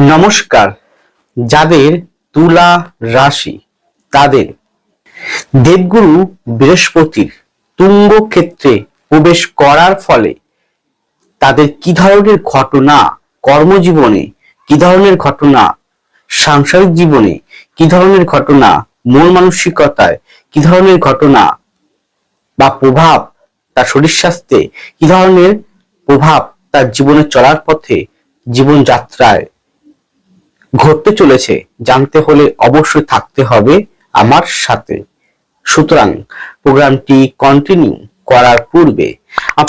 নমস্কার। যাদের তুলা রাশি, তাদের দেবগুরু বৃহস্পতির তুঙ্গ ক্ষেত্রে প্রবেশ করার ফলে তাদের কি ধরনের ঘটনা কর্মজীবনে, কি ধরনের ঘটনা সাংসারিক জীবনে, কি ধরনের ঘটনা মন মানসিকতায়, কি ধরনের ঘটনা বা প্রভাব তার শরীর স্বাস্থ্যে, কি ধরনের প্রভাব তার জীবনে চলার পথে, জীবনযাত্রায় ঘটতে চলেছে, জানতে হলে অবশ্যই থাকতে হবে আমার সাথে। সুতরাং প্রোগ্রামটি কন্টিনিউ করার পূর্বে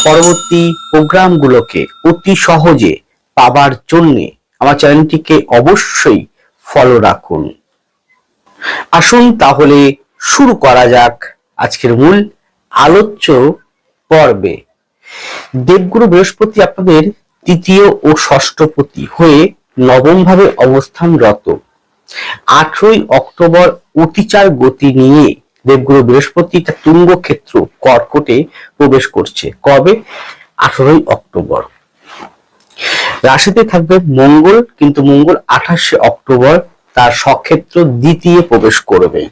পরবর্তী প্রোগ্রামগুলোকে অতি সহজে পাবার জন্যে আমার চ্যানেলটিকে অবশ্যই ফলো রাখুন। আসুন তাহলে শুরু করা যাক আজকের মূল আলোচ্য পর্বে। দেবগুরু বৃহস্পতি আপনাদের তৃতীয় ও ষষ্ঠপতি হয়ে নবম ভাবে অবস্থানরত। আঠেরোই অক্টোবর অতিচার গতি নিয়ে দেবগুরু বৃহস্পতি তার তুঙ্গ ক্ষেত্র কর্কটে প্রবেশ করছে। কবে? আঠেরোই অক্টোবর। রাশিতে থাকবে মঙ্গল, কিন্তু মঙ্গল আঠাশে অক্টোবর তার সক্ষেত্র দ্বিতীয় প্রবেশ করবে।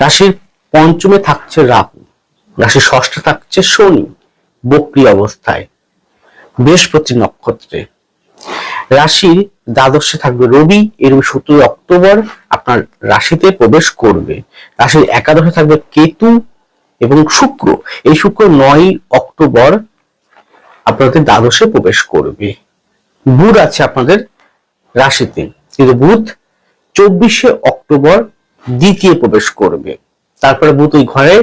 রাশির পঞ্চমে থাকছে রাহু। রাশির ষষ্ঠে থাকছে শনি বক্রি অবস্থায়। বৃহস্পতি নক্ষত্রে। রাশির দ্বাদশে থাকবে রবি এরকম সতেরোই অক্টোবর আপনার রাশিতে প্রবেশ করবে। রাশির একাদশে থাকবে কেতু এবং শুক্র। এই শুক্র নয় অক্টোবর আপনাদের দ্বাদশে প্রবেশ করবে। বুধ আছে আপনাদের রাশিতে। কিন্তু বুধ চব্বিশে অক্টোবর দ্বিতীয় প্রবেশ করবে। তারপরে বুধ ওই ঘরে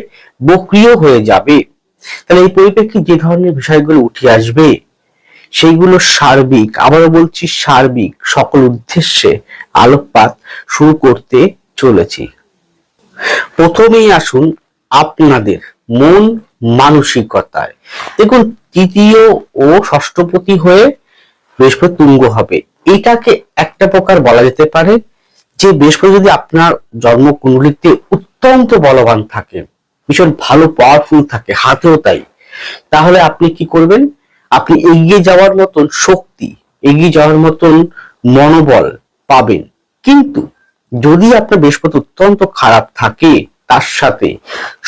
বক্রিয় হয়ে যাবে। তাহলে এই পরিপ্রেক্ষিতে যে ধরনের বিষয়গুলো উঠে আসবে সেইগুলো সার্বিক, আবারও বলছি সার্বিক, সকল উদ্দেশ্যে আলোকপাত শুরু করতে চলেছি। প্রথমেই আসুন আপনাদের মন মানসিকতায়। দেখুন, তৃতীয় ও ষষ্ঠপতি হয়ে বৃহস্পতি তুঙ্গ হবে। এটাকে একটা প্রকার বলা যেতে পারে যে, বৃহস্পতি যদি আপনার জন্মকুণ্ডলিতে অত্যন্ত বলবান থাকে, ভীষণ ভালো পাওয়ারফুল থাকে, হাতেও তাই, তাহলে আপনি কি করবেন? আপনি এগিয়ে যাওয়ার মতন শক্তি, এগিয়ে যাওয়ার মতন মনোবল পাবেন। কিন্তু যদি আপনার বৃহস্পতি অত্যন্ত খারাপ থাকে, তার সাথে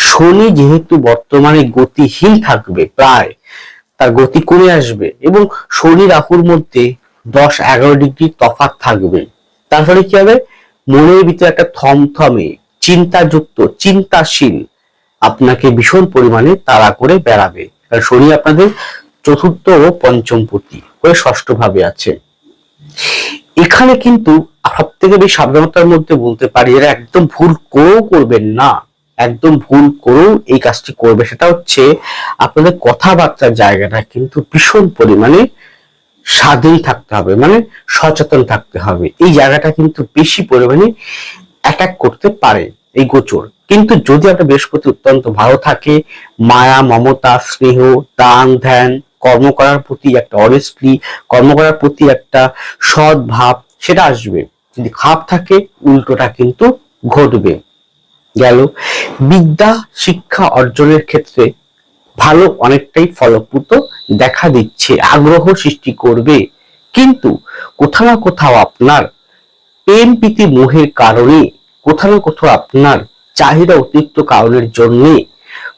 শনি যেহেতু বর্তমানে গতিহীন থাকবে প্রায়, তার গতি কমে আসবে এবং শনি রাহুর মধ্যে দশ এগারো ডিগ্রি তফাৎ থাকবে। তার ফলে কি হবে? মনের ভিতরে একটা থমথমে, চিন্তাযুক্ত, চিন্তাশীল আপনাকে ভীষণ পরিমাণে তাড়া করে বেড়াবে। কারণ শনি আপনাদের চতুর্থ ও পঞ্চম পতি হয়ে ষষ্ঠ ভাবে আছে। এখানে কিন্তু সব থেকে বেশি সাবধানতার মধ্যে বলতে পারি, এরা একদম ভুল করেও করবেন না। একদম ভুল করেও এই কাজটি করবে। সেটা হচ্ছে আপনাদের কথাবার্তার জায়গাটা কিন্তু ভীষণ পরিমাণে স্বাধীন থাকতে হবে মানে সচেতন থাকতে হবে। এই জায়গাটা কিন্তু বেশি পরিমাণে অ্যাটাক করতে পারে এই গোচর। কিন্তু যদি আপনার বৃহস্পতি অত্যন্ত ভালো থাকে, মায়া, মমতা, স্নেহ, দান, ধ্যান কর্ম করার প্রতি একটা অনেস্টলি কর্ম করার প্রতি একটা সৎ ভাব, সেটা আসবে। যদি খাপ থাকে, উল্টোটা কিন্তু ঘটবে। গেল। বিদ্যা শিক্ষা অর্জনের ক্ষেত্রে ভালো অনেকটাই ফলপ্রুত দেখা দিচ্ছে, আগ্রহ সৃষ্টি করবে। কিন্তু কোথাও না কোথাও আপনার প্রেম প্রীতি মোহের কারণে, কোথাও না কোথাও আপনার চাহিদা অতিরিক্ত কারণের জন্য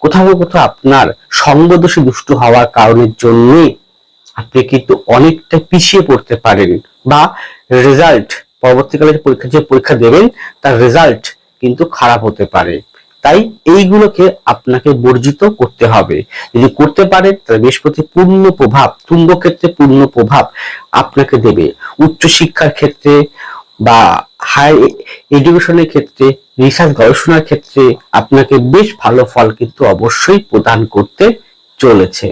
কোথাও কোথাও আপনার সঙ্গদোষী দুষ্ট হওয়ার কারণের জন্য আপনি কিন্তু অনেকটা পিছিয়ে পড়তে পারেন বা রেজাল্ট পরবর্তীকালে পরীক্ষা, যে পরীক্ষা দেবেন, তার রেজাল্ট কিন্তু খারাপ হতে পারে। তাই এইগুলোকে আপনাকে বর্জিত করতে হবে। যদি করতে পারেন, তাহলে বৃহস্পতি পূর্ণ প্রভাব তুঙ্গ ক্ষেত্রে পূর্ণ প্রভাব আপনাকে দেবে। উচ্চ শিক্ষার ক্ষেত্রে বা হায়ার এডুকেশনের ক্ষেত্রে রিসার্চ গবেষণার ক্ষেত্রে আপনাকে বেশ ভালো ফল কিন্তু অবশ্যই প্রদান করতে চলেছে।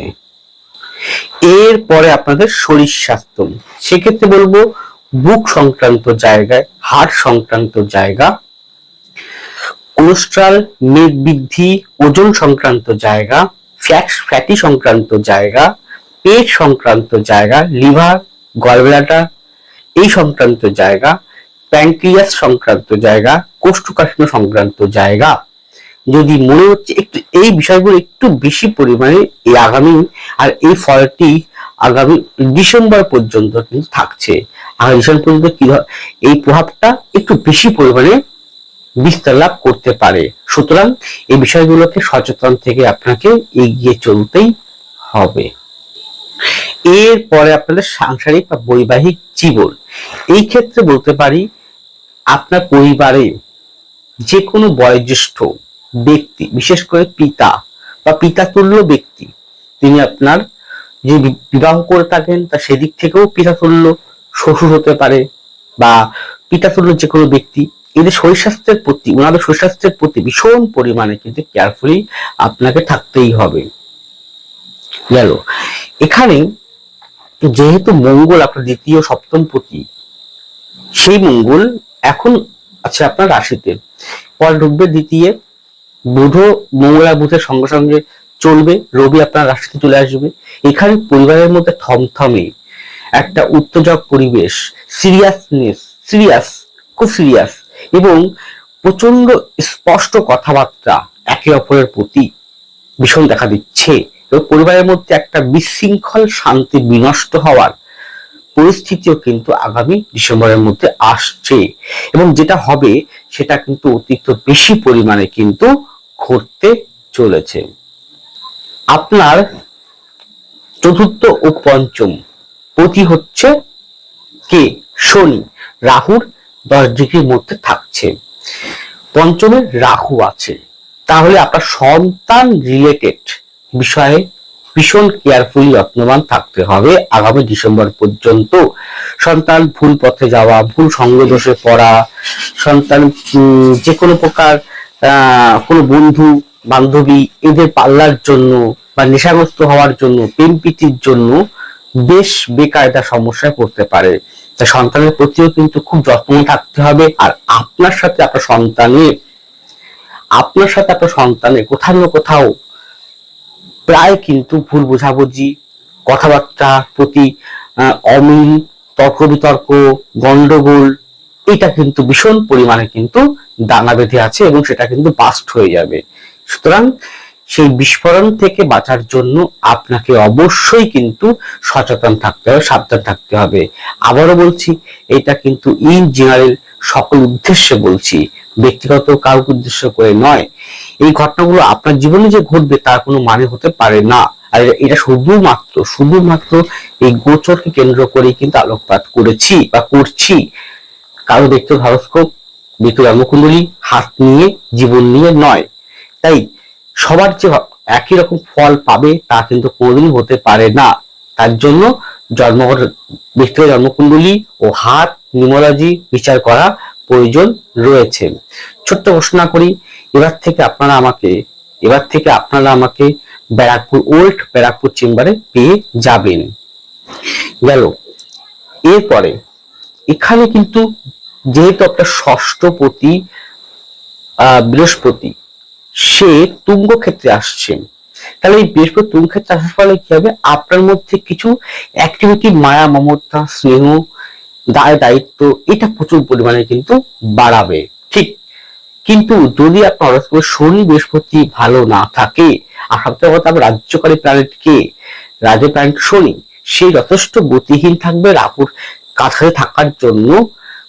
এরপরে আপনাদের শরীর স্বাস্থ্য। সেক্ষেত্রে বলব, বুক সংক্রান্ত জায়গায়, হাড় সংক্রান্ত জায়গা কোলেস্ট্রল মেদ বৃদ্ধি, ওজন সংক্রান্ত জায়গা ফ্যাট ফ্যাটি সংক্রান্ত জায়গা, পেট সংক্রান্ত জায়গা লিভার গলব্লাডার এই সংক্রান্ত জায়গা প্যানক্রিয়াস সংক্রান্ত জায়গা, কোষ্ঠকাঠিন্য সংক্রান্ত জায়গা। যদি মনে হচ্ছে একটু এই বিষয়গুলো একটু বেশি পরিমাণে এই আগামী আর এই ফলটি আগামী ডিসেম্বর পর্যন্ত কিন্তু থাকছে। আগামী ডিসেম্বর পর্যন্ত কি এই প্রভাবটা একটু বেশি পরিমাণে বিস্তার লাভ করতে পারে। সুতরাং এই বিষয়গুলোকে সচেতন থেকে আপনাকে এগিয়ে চলতেই হবে। এরপরে আপনাদের সাংসারিক বা বৈবাহিক জীবন। এই ক্ষেত্রে বলতে পারি আপনার পরিবারে যে কোনো বয়োজ্যেষ্ঠ ব্যক্তি, বিশেষ করে পিতা বা পিতা তুল্য ব্যক্তি, তিনি আপনার যে বিবাহ করে থাকেন, তা সেদিক থেকেও পিতা তুল্য শ্বশুর হতে পারে বা পিতা তুল্য যে কোনো ব্যক্তি, এদের শরীর স্বাস্থ্যের প্রতি ওনাদের শরীর স্বাস্থ্যের প্রতি ভীষণ পরিমাণে কিন্তু কেয়ারফুলি আপনাকে থাকতেই হবে। গেল। এখানে যেহেতু মঙ্গল আপনার দ্বিতীয়, সপ্তম পতি, সেই মঙ্গল এখন আছে আপনার রাশিতে। পরে ঢুকবে দ্বিতীয়। বুধ মঙ্গল বুধের সঙ্গে সঙ্গে চলবে। রবি আপনার রাশিতে চলে আসবে। এখানে পরিবারের মধ্যে থমথমে একটা উত্তেজক পরিবেশ সিরিয়াসনেস সিরিয়াস খুব সিরিয়াস এবং প্রচণ্ড স্পষ্ট কথাবার্তা একে অপরের প্রতি ভীষণ দেখা দিচ্ছে। এবং পরিবারের মধ্যে একটা বিশৃঙ্খল শান্তি বিনষ্ট হওয়ার পরিস্থিতিও কিন্তু আগামী ডিসেম্বরের মধ্যে আসছে। এবং যেটা হবে, সেটা কিন্তু অতিরিক্ত বেশি পরিমাণে কিন্তু ঘটতে চলেছে। আপনার চতুর্থ ও পঞ্চম পতি হচ্ছে কে? শনি। রাহুর দশ ডিগ্রির মধ্যে থাকছে। পঞ্চমে রাহু আছে। তাহলে আপনার সন্তান রিলেটেড বিষয়ে ভীষণ কেয়ারফুলি যত্নবান থাকতে হবে আগামী ডিসেম্বর পর্যন্ত। সন্তান ভুল পথে যাওয়া, ভুল সঙ্গ দোষে পড়া, সন্তান যে কোনো প্রকার কোনো বন্ধু, বান্ধবী, এদের পাল্লার জন্য বা নেশাগ্রস্ত হওয়ার জন্য, প্রেম প্রীতির জন্য বেশ বেকায়দা সমস্যায় পড়তে পারে। তাই সন্তানের প্রতিও কিন্তু খুব যত্ন থাকতে হবে। আর আপনার সাথে আপনার সন্তানের, আপনার সাথে আপনার সন্তানের কোথাও না কোথাও প্রায় কিন্তু ভুল বোঝাবুঝি কথাবার্তার প্রতি অমিল তর্ক বিতর্ক গন্ডগোল, এটা কিন্তু ভীষণ পরিমাণে কিন্তু দানা বেঁধে আছে এবং সেটা কিন্তু বাস্ট হয়ে যাবে। সুতরাং সেই বিস্ফোরণ থেকে বাঁচার জন্য আপনাকে অবশ্যই কিন্তু সচেতন থাকতে হবে, সাবধান থাকতে হবে। আবারও বলছি, এটা কিন্তু ইন জেনারেল সকল উদ্দেশ্যে বলছি, ব্যক্তিগত কারোর উদ্দেশ্য করে নয়। এই ঘটনাগুলো আপনার জীবনে যে ঘটবে তার কোনো মানে হতে পারে না। আর এটা শুধুমাত্র শুধুমাত্র এই গোচরকে কেন্দ্র করেই কিন্তু আলোকপাত করেছি বা করছি। কারও দেখতে হরস্কোপ ব্যক্তি জন্মকুণ্ডলী, হাত নিয়ে, জীবন নিয়ে নয়। তাই সবার যে একই রকম ফল পাবে তা কিন্তু কোনোদিন হতে পারে না। তার জন্য জন্ম, ব্যক্তিগত জন্মকুণ্ডলী ও হাত নিউমোলজি বিচার করা প্রয়োজন রয়েছে। ছোট্ট ঘোষণা করি, এবার থেকে আপনারা আমাকে, এবার থেকে আপনারা আমাকে ব্যারাকপুর, ওল্ড ব্যারাকপুর চেম্বারে পেয়ে যাবেন। গেল। এরপরে, এখানে কিন্তু যেহেতু আপনার ষষ্ঠপতি বৃহস্পতি, সে তুঙ্গ ক্ষেত্রে আসছে। তাহলে এই বৃহস্পতি তুঙ্গ ক্ষেত্রে আসার ফলে কি হবে? আপনার মধ্যে কিছু অ্যাক্টিভিটি মায়া, মমতা, স্নেহ দায় দায়িত্ব, এটা প্রচুর পরিমাণে কিন্তু বাড়াবে। ঠিক। কিন্তু যদি আপনার হরস্কোপে শনি বৃহস্পতি ভালো না থাকে, আর সবথেকে কথা রাজ্যকারী প্ল্যানেট কে? রাজ্য প্ল্যানেট শনি, সে যথেষ্ট গতিহীন থাকবে, রাহুর কাছাকাছি থাকার জন্য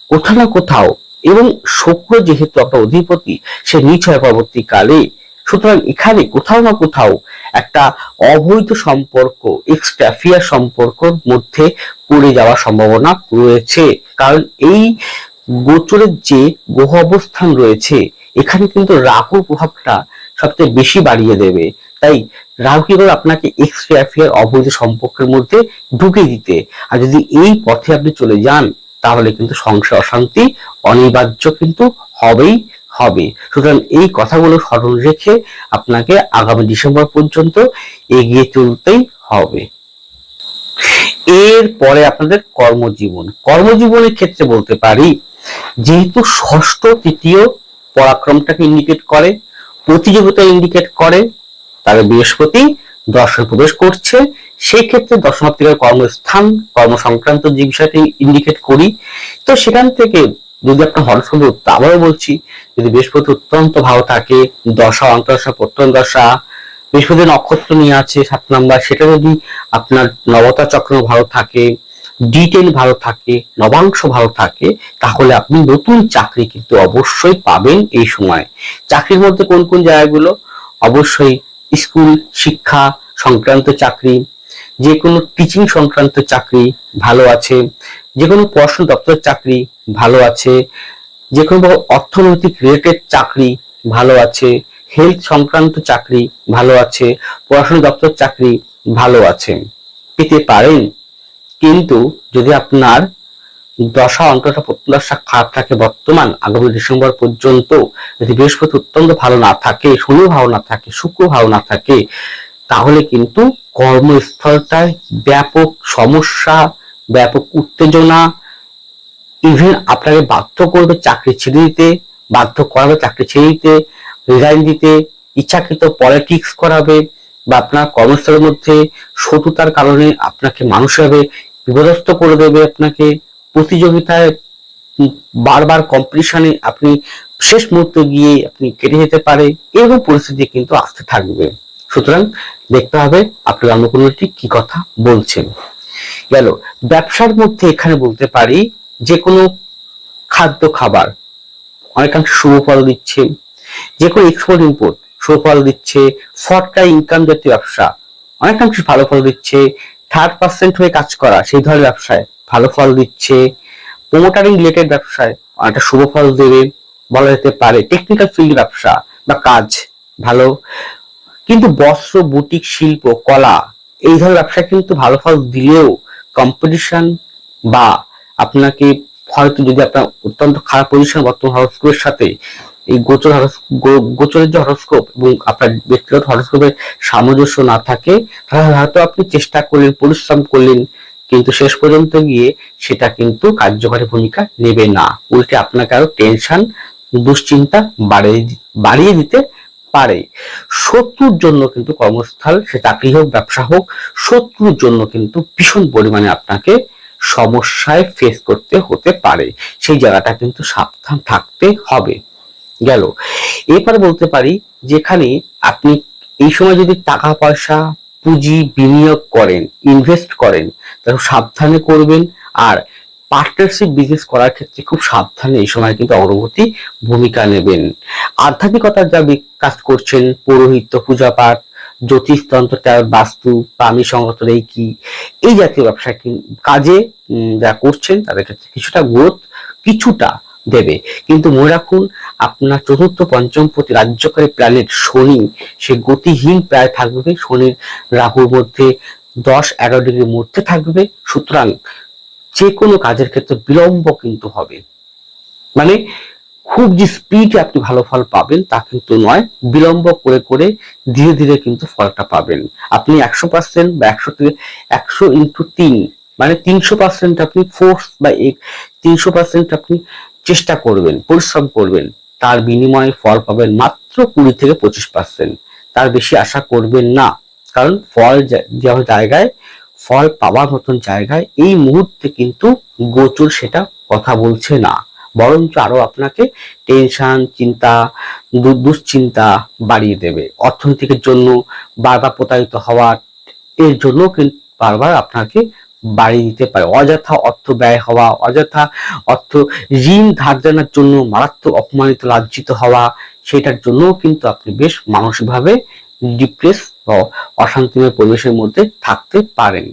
কোথাও না কোথাও। এবং শুক্র যেহেতু আপনার অধিপতি, সে নিচ হয় পরবর্তীকালে সুতরাং এখানে কোথাও না কোথাও একটা অবৈধ সম্পর্ক এক্সট্রাফিয়ার সম্পর্কর মধ্যে পড়ে যাওয়ার সম্ভাবনা রয়েছে। কারণ এই গোচরের যে গ্রহ অবস্থান রয়েছে, এখানে কিন্তু রাহুর প্রভাবটা সবচেয়ে বেশি বাড়িয়ে দেবে। তাই রাহু কি করে আপনাকে এক্সট্রা অ্যাফেয়ার অবৈধ সম্পর্কের মধ্যে ঢুকে দিতে। আর যদি এই পথে আপনি চলে যান, তাহলে কিন্তু সংসার অশান্তি অনিবার্য কিন্তু হবেই। হবে। সুতরাং এই কথাগুলো স্মরণ রেখে আপনাকে আগামী ডিসেম্বর পর্যন্ত এগিয়ে চলতেই হবে। এরপরে আপনাদের কর্মজীবন। কর্মজীবনের ক্ষেত্রে বলতে পারি, যেহেতু ষষ্ঠ তৃতীয় পরাক্রমটাকে ইন্ডিকেট করে, প্রতিযোগিতা ইন্ডিকেট করে তাহলে বৃহস্পতি দর্শন প্রবেশ করছে সেই ক্ষেত্রে দর্শনার্থীদের কর্মস্থান কর্ম সংক্রান্ত যে বিষয়টি ইন্ডিকেট করি, তো সেখান থেকে যদি আপনার হরস্কোপে আবারও বলছি, যদি বৃহস্পতি অত্যন্ত ভালো থাকে, দশা, অন্তর্দশা প্রত্যন্ত দশা, বৃহস্পতি নক্ষত্র নিয়ে আছে সাত নাম্বার, সেটা যদি আপনার নবতা চক্র ভালো থাকে ডিটেল ভালো থাকে, নবাংশ ভালো থাকে, তাহলে আপনি নতুন চাকরি কিন্তু অবশ্যই পাবেন এই সময়। চাকরির মধ্যে কোন কোন জায়গাগুলো? অবশ্যই স্কুল, শিক্ষা, সংক্রান্ত চাকরি যে কোনো টিচিং সংক্রান্ত চাকরি ভালো আছে। যে কোনো পড়াশোনা দপ্তর চাকরি ভালো আছে যে কোনো অর্থনৈতিক রিলেটেড চাকরি ভালো আছে হেলথ সংক্রান্ত চাকরি ভালো আছে, পড়াশোনা দপ্তর চাকরি ভালো আছে। পেতে পারেন, কিন্তু যদি আপনার দশা অন্তরটা প্রত্যাশা খারাপ থাকে বর্তমান আগামী ডিসেম্বর পর্যন্ত, যদি বৃহস্পতি অত্যন্ত ভালো না থাকে, শনি ভালো না থাকে, শুক্র ভালো না থাকে, তাহলে কিন্তু কর্মস্থলটায় ব্যাপক সমস্যা ব্যাপক উত্তেজনা ইভেন আপনাকে বাধ্য করবে চাকরি ছেড়ে দিতে, বাধ্য করাবে চাকরি ছেড়ে দিতে রিজাইন দিতে, ইচ্ছাকৃত পলিটিক্স করাবে, বা আপনার কর্মস্থলের মধ্যে শত্রুতার কারণে আপনাকে মানুষভাবে বিপদস্ত করে দেবে, আপনাকে প্রতিযোগিতায় বারবার কম্পিটিশনে আপনি শেষ মুহূর্তে গিয়ে আপনি কেটে যেতে পারে, এরকম পরিস্থিতি কিন্তু আসতে থাকবে। সুতরাং দেখতে হবে আপনার জন্মকুণ্ডলী কি কথা বলছেন। গেল। ব্যবসার মধ্যে এখানে বলতে পারি যে কোনো খাদ্য খাবার, অনেকাংশ শুভ ফল দিচ্ছে যে কোনো এক্সপোর্ট ইম্পোর্ট শুভ ফল দিচ্ছে, ফটকা ইনকাম জাতীয় ব্যবসা, অনেকাংশ ভালো ফল দিচ্ছে থার্ড পার্সেন্ট হয়ে কাজ করা, সেই ধরনের ব্যবসায় ভালো ফল দিচ্ছে প্রোমোটারিং রিলেটেড ব্যবসায় অনেকটা শুভ ফল দেবে বলা যেতে পারে টেকনিক্যাল ফিল্ড ব্যবসা বা কাজ ভালো। কিন্তু বস্ত্র, বুটিক, শিল্প, কলা এই ধরনের ব্যবসা কিন্তু ভালো ফল দিলেও কম্পিটিশন বা আপনাকে হয়তো যদি আপনার অত্যন্ত খারাপ পজিশন বর্তমান হরস্কোপের সাথে এই গোচর গোচরের যে হরস্কোপ এবং আপনার ব্যক্তিগত হরস্কোপের সামঞ্জস্য না থাকে, তাহলে হয়তো আপনি চেষ্টা করলেন, পরিশ্রম করলেন, কিন্তু শেষ পর্যন্ত গিয়ে সেটা কিন্তু কার্যকরী ভূমিকা নেবে না। উল্টে আপনাকে আরও টেনশন দুশ্চিন্তা বাড়িয়ে বাড়িয়ে দিতে পারে। শত্রুর জন্য কিন্তু কর্মস্থল, সে চাকরি হোক, ব্যবসা হোক, শত্রুর জন্য কিন্তু ভীষণ পরিমাণে আপনাকে সমস্যায় ফেস করতে হতে পারে। সেই জায়গাটা কিন্তু সাবধান থাকতে হবে। গেল। এরপরে বলতে পারি, যেখানে আপনি এই সময় যদি টাকা পয়সা পুঁজি বিনিয়োগ করেন ইনভেস্ট করেন, তাহলে সাবধানে করবেন। আর পার্টনারশিপ বিজনেস করার ক্ষেত্রে খুব সাবধানে এই সময় কিন্তু অগ্রগতি ভূমিকা নেবেন। আধ্যাত্মিকতার যা কাজ করছেন, পৌরোহিত্য পূজা পাঠ জ্যোতিষতন্ত্র বাস্তু, প্রাণী সংগত কি এই জাতীয় ব্যবসা কাজে যা করছেন তাদের ক্ষেত্রে কিছুটা গ্রোথ কিছুটা দেবে। কিন্তু মনে রাখুন, আপনার চতুর্থ, পঞ্চম প্রতি রাজ্যকারী প্ল্যানেট শনি, সে গতিহীন প্রায় থাকবে। শনির রাহুর মধ্যে দশ, এগারো ডিগ্রির মধ্যে থাকবে। সুতরাং যে কোনো কাজের ক্ষেত্রে বিলম্ব কিন্তু হবে। মানে খুব যে স্পিডে আপনি ভালো ফল পাবেন তা কিন্তু নয়, বিলম্ব করে করে ধীরে ধীরে কিন্তু ফলটা পাবেন। আপনি একশো পার্সেন্ট বা একশো একশো ইন্টু তিন মানে তিনশো পার্সেন্ট আপনি ফোর্স বা তিনশো পার্সেন্ট আপনি চেষ্টা করবেন, পরিশ্রম করবেন। তার বিনিময়ে ফল পাবেন মাত্র কুড়ি থেকে পঁচিশ পার্সেন্ট তার বেশি আশা করবেন না, কারণ ফল যেমন জায়গায় ফল পাওয়ার মতন জায়গায় এই মুহূর্তে কিন্তু গোচর সেটা কথা বলছে না। বরঞ্চ আরও আপনাকে টেনশন, চিন্তা দুশ্চিন্তা বাড়িয়ে দেবে। অর্থনৈতিকের জন্য বারবার প্রতারিত হওয়ার এর জন্য কিন্তু বারবার আপনাকে বাড়িয়ে দিতে পারে। অযথা অর্থ ব্যয় হওয়া, অযথা অর্থ ঋণ ধার জানার জন্য মারাত্মক অপমানিত, লাঞ্ছিত হওয়া, সেটার জন্য কিন্তু আপনি বেশ মানসিকভাবে ডিপ্রেস বা অশান্তিময় পরিবেশের মধ্যে থাকতে পারেন।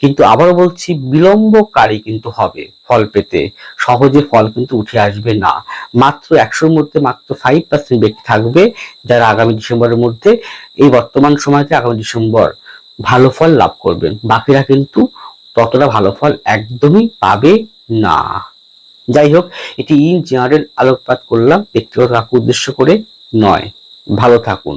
কিন্তু আবার বলছি, বিলম্বকারী কিন্তু হবে ফল পেতে। সহজে ফল কিন্তু উঠে আসবে না। মাত্র একশোর মধ্যে মাত্র ফাইভ পার্সেন্ট ব্যক্তি থাকবে যারা আগামী ডিসেম্বরের মধ্যে এই বর্তমান সময়তে আগামী ডিসেম্বর ভালো ফল লাভ করবেন। বাকিরা কিন্তু ততটা ভালো ফল একদমই পাবে না। যাই হোক, এটি ইন জেনারেল আলোকপাত করলাম, ব্যক্তিগত উদ্দেশ্য করে নয়। ভালো থাকুন।